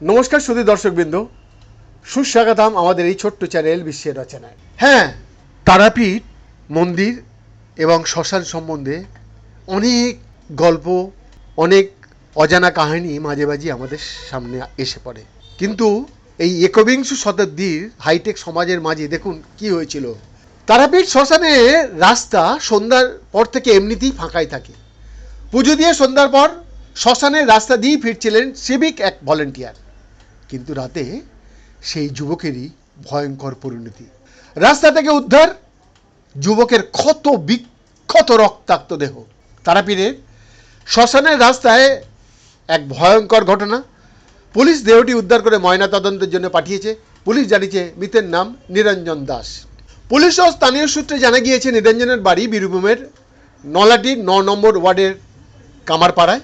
নমস্কার সুধী দর্শকবৃন্দ। সুস্বাগতম আমাদের এই ছোট্ট চ্যানেল বিশ্বের রচনায়। হ্যাঁ তারাপীঠ, মন্দির এবং শ্মশান সম্বন্ধে অনেক গল্প, অনেক অজানা কাহিনী মাঝে মাঝে আমাদের সামনে এসে পড়ে। কিন্তু এই একবিংশ শতাব্দীর হাইটেক সমাজের মাঝে দেখুন কি হয়েছিল। তারাপীঠ শ্মশানে রাস্তা সন্ধ্যার পর থেকে এমনিতেই ফাঁকাই থাকে। পুজো দিয়ে সন্ধ্যার পর শ্মশানের রাস্তা দিয়েই ফিরছিলেন সিভিক এক ভলেন্টিয়ার কিন্তু রাতে সেই যুবকেরই ভয়ঙ্কর পরিণতি। রাস্তা থেকে উদ্ধার যুবকের ক্ষত বিক্ষত রক্তাক্ত দেহ। তারাপীঠের শ্মশানের রাস্তায় এক ভয়ঙ্কর ঘটনা। পুলিশ দেহটি উদ্ধার করে ময়না তদন্তের জন্য পাঠিয়েছে। পুলিশ জানিয়েছে, মৃতের নাম নিরঞ্জন দাস। পুলিশ ও স্থানীয় সূত্রে জানা গিয়েছে, নিরঞ্জনের বাড়ি বীরভূমের নলাটির ন নম্বর ওয়ার্ডের কামারপাড়ায়।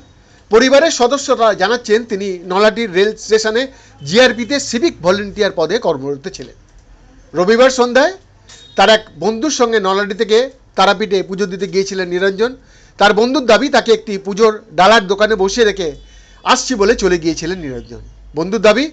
পরিবারের সদস্যরা জানাচ্ছেন, তিনি নলাটির রেল স্টেশনে জিআরপিতে সিভিক ভলেন্টিয়ার পদে কর্মরত ছিলেন। রবিবার সন্ধ্যায় তার এক বন্ধুর সঙ্গে নলাটি থেকে তারাপীঠে পুজো দিতে গিয়েছিলেন নিরঞ্জন। তার বন্ধুর দাবি, তাকে একটি পুজোর ডালার দোকানে বসিয়ে রেখে আসছি বলে চলে গিয়েছিলেন নিরঞ্জন। বন্ধুর দাবি,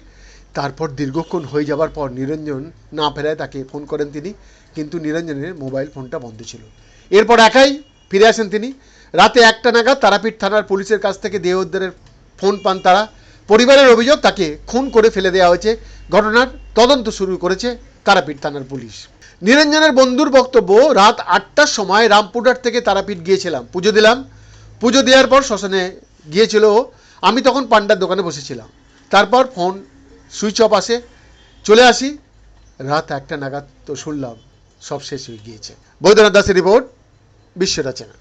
তারপর দীর্ঘক্ষণ হয়ে যাবার পর নিরঞ্জন না ফেরায় তাকে ফোন করেন তিনি, কিন্তু নিরঞ্জনের মোবাইল ফোনটা বন্ধ ছিল। এরপর একাই ফিরে আসেন তিনি। রাতে একটা নাগাদ তারাপীঠ থানার পুলিশের কাছ থেকে দেহ উদ্ধারের ফোন পান তারা। পরিবারের অভিযোগ, তাকে খুন করে ফেলে দেওয়া হয়েছে। ঘটনার তদন্ত শুরু করেছে তারাপীঠ থানার পুলিশ। নিরঞ্জনের বন্ধুর বক্তব্য, রাত আটটার সময় রামপুরহাট থেকে তারাপীঠ গিয়েছিলাম। পুজো দিলাম। পুজো দেওয়ার পর শ্মশানে গিয়েছিল আমি তখন পান্ডার দোকানে বসেছিলাম। তারপর ফোন সুইচ অফ আসে। চলে আসি। রাত একটা নাগাদ তো শুনলাম, সব শেষ হয়ে গিয়েছে। বৈদ্যনাথ দাসের রিপোর্ট বিশ্ব রচনা